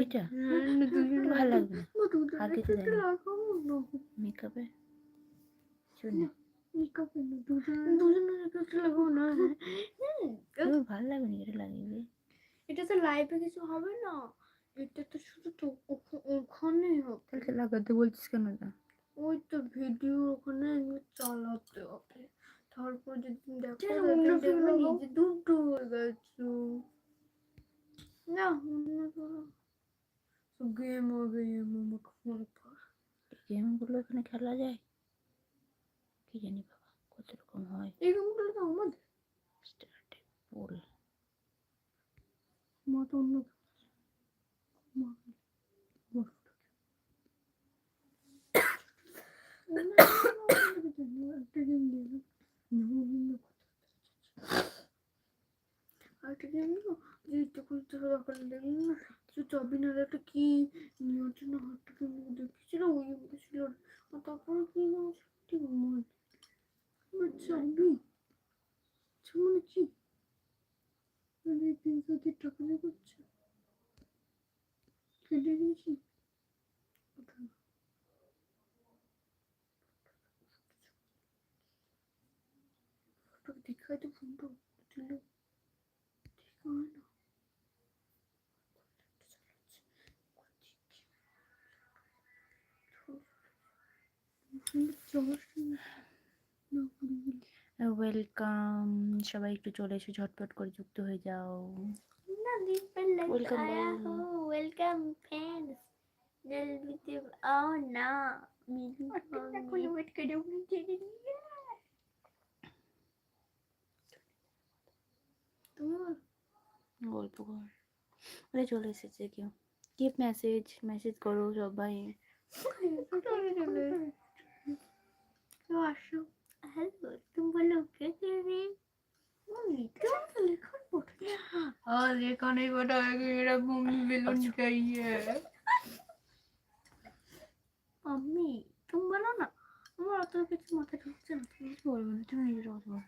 এটা ভালো লাগবে তো দেয় মেকআপে জন্য ভালো লাগবে না এটা লাগিয়ে এটা তো লাইভে কিছু হবে না এটা তো শুধু তো ওখ- ওখানেই হবে তাহলে লাগাতে বলছিস কেন ওই তো ভিডিও ওখানে চালাতে হবে। তারপর যদি দেখো। নিজে দুটো হয়ে গেছে না গেম হবে গেম আমাকে ফোন কর গেমগুলো এখানে খেলা যায় কি জানি বাবা কত রকম হয় এই গেমগুলো তো আমাদের স্টার্টে পুল মা তো অন্য একটা গেম দিলাম আরেকটা গেম না যে ইচ্ছে করতে সকালে দেখলাম না কিছু চবিনার একটা কি নেওয়ার জন্য হাতটা গেম ওই ছিল আর তারপরে কি নাম ঠিক মনে চাবি আচ্ছা মানে কি মানে তিনশো তিন টাকা দিয়ে করছে কেটে দিয়েছি কোথায় ফটো দেখাই তো ফোনটা দিল দেখা হয় না ওয়েলকাম সবাই একটু চলে এসো ঝটপট করে যুক্ত হয়ে যাও Welcome, Welcome, welcome. welcome, fans. जल्दी से आओ ना मेरी वेट करो তোমার গল্প কর আরে চলে এসেছে কেউ কি মেসেজ মেসেজ করো সবাই কেউ আসো হ্যালো তুমি বলো কে কে রে और देखा नहीं बताया कि मेरा मम्मी बेलून चाहिए मम्मी तुम बोलो ना আমার অত কিছু মাথায় ঢুকছে না তুমি কিছু বলবো না তুমি নিজের কথা বলো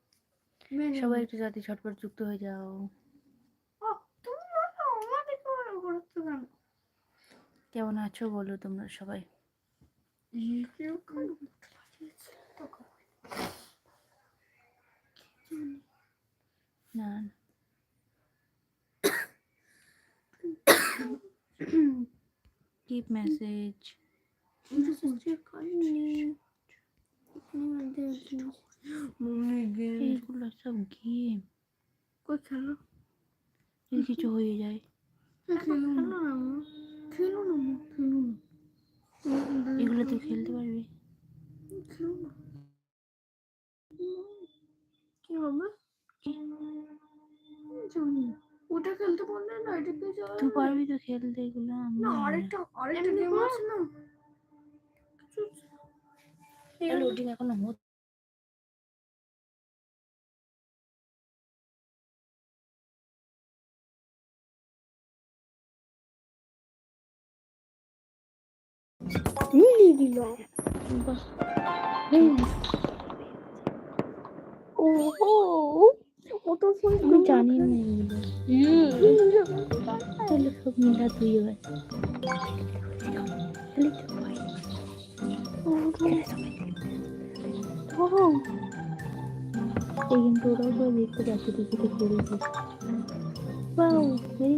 সবাই একটু যাতে ঝটপট যুক্ত হয়ে যাও। কেমন আছো বলো তোমরা সবাই। না কিপ keep message. করিনি। মমি গেম এইগুলো সব গেম কই খেলো? কিছু হয়ে যায়। খেলো না খেলো না খেলো না। এগুলো তুই খেলতে পারবি। কি হবে? ওটা খেলতে পারলে না এটা কি তুই পারবি তো খেলতে এগুলো না আরেকটা আরেকটা গেম আছে না। লোডিং এখনও হচ্ছে। Really? দিল ওহো ওটা ফোন আমি জানি না এগুলো তাহলে সব মিলা তুই হয় তাহলে তো হয়। ধরো এই গেমটা ওরাও সবাই দেখতে পাচ্ছে তুই যেটা করেছিস বাউ ভেরি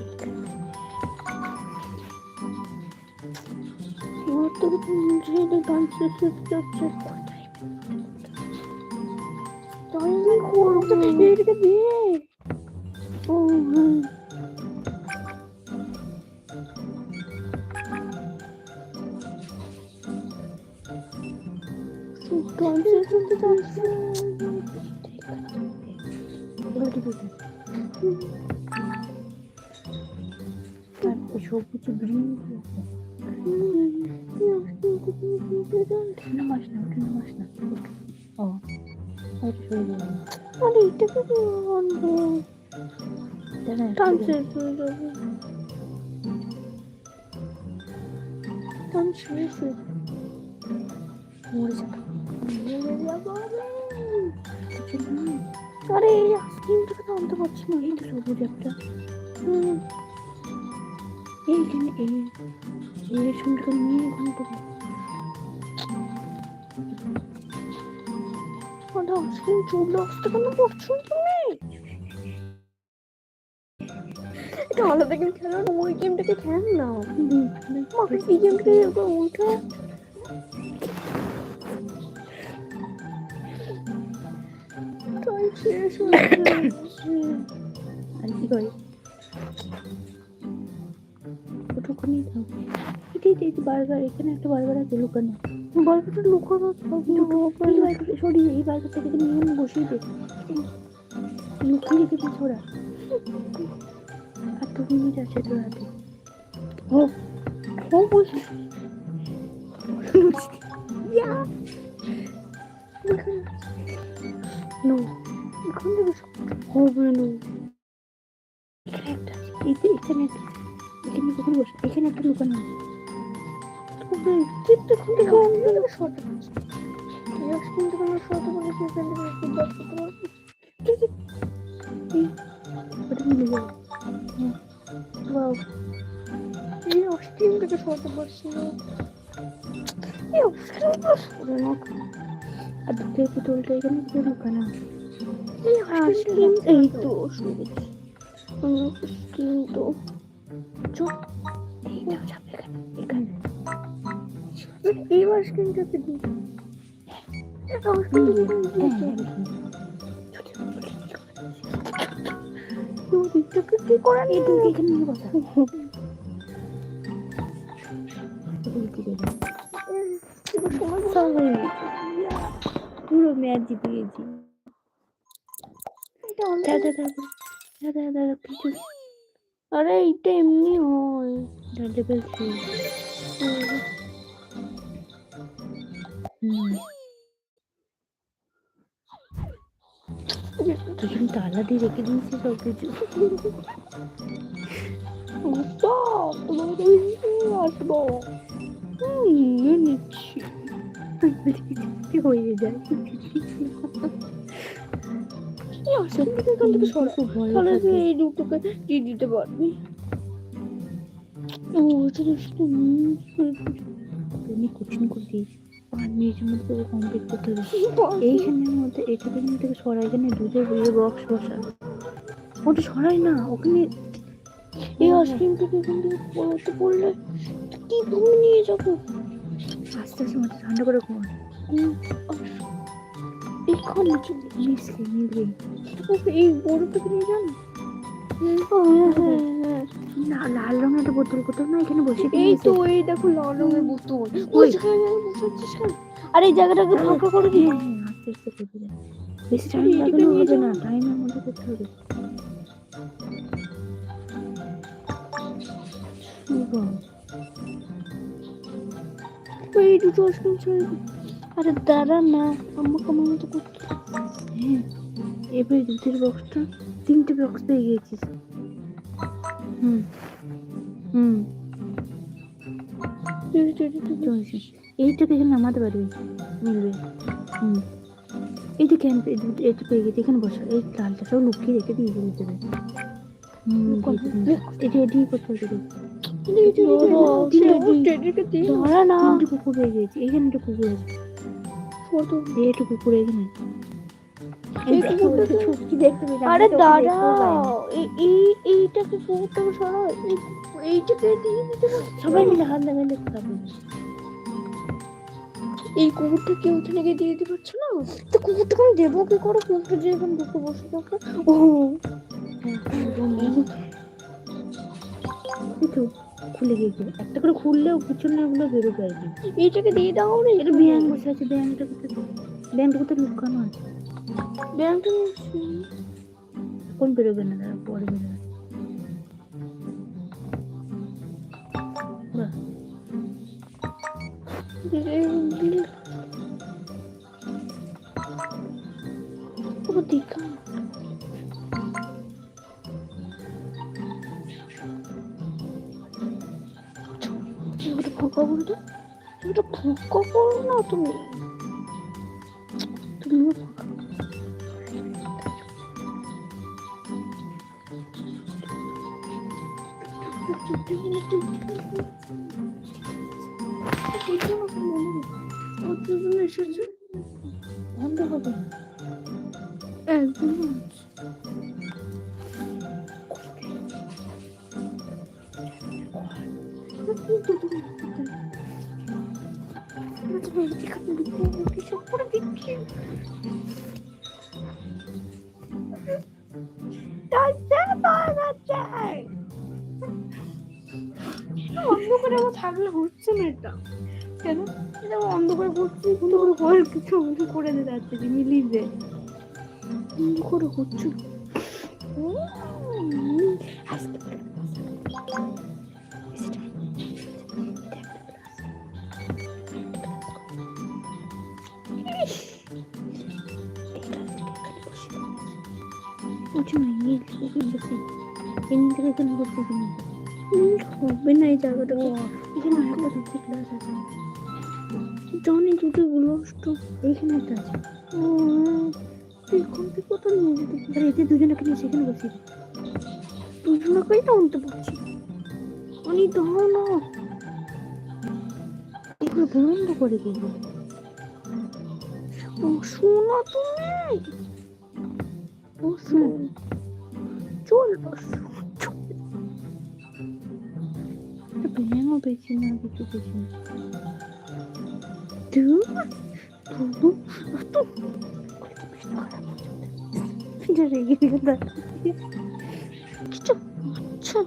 ছেলে গান শেষে যাচ্ছে কোথায় তাই আমি করব এটাকে দিয়ে ও হ্যাঁ গান শেষ হতে যাচ্ছে তারপর সবুজ ব্রিঞ্জ নামাস না ওটা নামাস না ও ওটা সরে যাবে আরে এটাকে কি আনব দাঁড়া টান শেষ হয়ে যাবে টান শেষ হয়ে যাবে মরে আরে আইসক্রিম চলে আসতে কেন করছ তুমি? এটা আলাদা গেম খেলো না, ওই গেমটাকে খেল না আমাকে এই গেমটাকে একবার উল্টা। আর কি করে? দাও এটাই তো এই বার্গার এখানে একটা বার্গার আছে লুকানো। গল্পটা লুকানো থাকবে এই বার্গার সরিয়ে এই বার্গারটাকে নিয়ে বসিয়ে দে। লুকিয়ে রেখে দিস ওরা আর দু মিনিট আছে তোর হাতে। ও ও বলছি। নো এখান থেকে হবে না। এখানে একটা এই যে এখানে একটা। এখানে বস এখানে একটা লুকানো আছে আর দ্বিতীয় পুতুলটা এখানে পুরো লুকানো আছে এই তো শুনেছি পুরো ম্যাচ জিতে গেছি এটা অনেক দাদা দাদা দাদা দাদা কিছু আরে এইটা এমনি হয়। বলছি হুম। তুই তালা দিয়ে রেখে দিয়েছিস সব কিছু হয়ে যায়? এই আইসক্রিমটাকে এখান থেকে সরা তাহলে তুই এই দুটোকে দিয়ে দিতে পারবি। ও এটা শুধু তুমি কোচিং করে দিয়েছি। পাঁচ মিনিটের মধ্যে কমপ্লিট করতে হবে। এইখানের মধ্যে থেকে সরাই এখানে দুধের ইয়ে বক্স বসা। ওটা সরাই না ওখানে এই আইসক্রিমটাকে এখান থেকে পড়াতে পড়লে কি তুমি নিয়ে যাব? আস্তে আস্তে ঠান্ডা করে ঘুমা ওকে এই বড়টাকে নিয়ে যান। না লাল রঙের একটা বোতল কোথাও না এখানে বসে এই তো এই দেখো লাল রঙের বোতল। ওই। জায়গায় বসাচ্ছিস কেন? আর এই জায়গাটাকে ফাঁকা করে হ্যাঁ, হ্যাঁ, আস্তে আস্তে করবে বেশি টাইম এই লাগানো হবে না টাইমের মধ্যে করতে হবে। এই দুটো দিই আরে দাঁড়া না আমাকে আমার মতো করতে হ্যাঁ এবারে দুধের বক্সটা তিনটে বক্স পেয়ে গেছিস হুম হুম দিদি চলছে নামাতে পারবি মিলবে হুম এইটা কেন পেয়ে এটা পেয়ে গেছি এখানে বসা এই লালটা সব লুকিয়ে রেখে দিয়ে দিতে হুম লুকানো। এটা না কুকুর পেয়ে গেছি এখানে একটা কুকুর আছে ফটো। এই একটা কুকুর এখানে আরে দাদা এই এই- এইটাকে কুকুরটাকে সরাও এই এইটাকে দিয়ে দিতে সবাই মিলে হাত লাগাই দেখতে পাবো এই কুকুরটাকে ওখানে গিয়ে দিয়ে দিতে পারছ না? তো কুকুরটাকে আমি দেবো কি করে? কুকুরটা যে এখন ঢুকে বসে থাকে। ও খুলে গিয়েছে একটা করে খুললেও পিছনে ওগুলো বেরোবে আর কি এইটাকে দিয়ে দাও রে। এটা ব্যায়াম বসে আছে ব্যায়ামটা কোথায়? ব্যায়ামটা কোথায় লুকানো আছে? ব্যাংকটা কোন বেরোবে না দাঁড়া পরে বেরোবে দেখা ওটা ফাঁকা বলতো ওটা ফাঁকা করো না তুমি তুমিও ফাঁকা। কতজন এসেছে বন্ধ হবে না। একদম অন্ধকারে আমার থাকলে হচ্ছে না কেন অন্ধকারে করছি বন্ধ করে কিছু কিছু করে দিতে যাচ্ছে মিলিয়ে দে করে হচ্ছে উঁচু না, নীল, এখানে থেকে এখানে বসে এখানে। হবে না এই জায়গাটা। এখানে আরেকটা দুটো ক্লাস আছে। জানি দুটো নষ্ট এইখানে একটা আছে। নিয়ে যেতে? দুজনকে নিয়ে সেখানে বসে। দুজনকেই তো আনতে পারছি অনেক দাও এগুলো বন্ধ করে দিল ও শোনো তুমি। বসো চল বসো ব্যায়ামও পেয়েছি না কিছু পেয়েছি না রেগে গেল কিছু আচ্ছা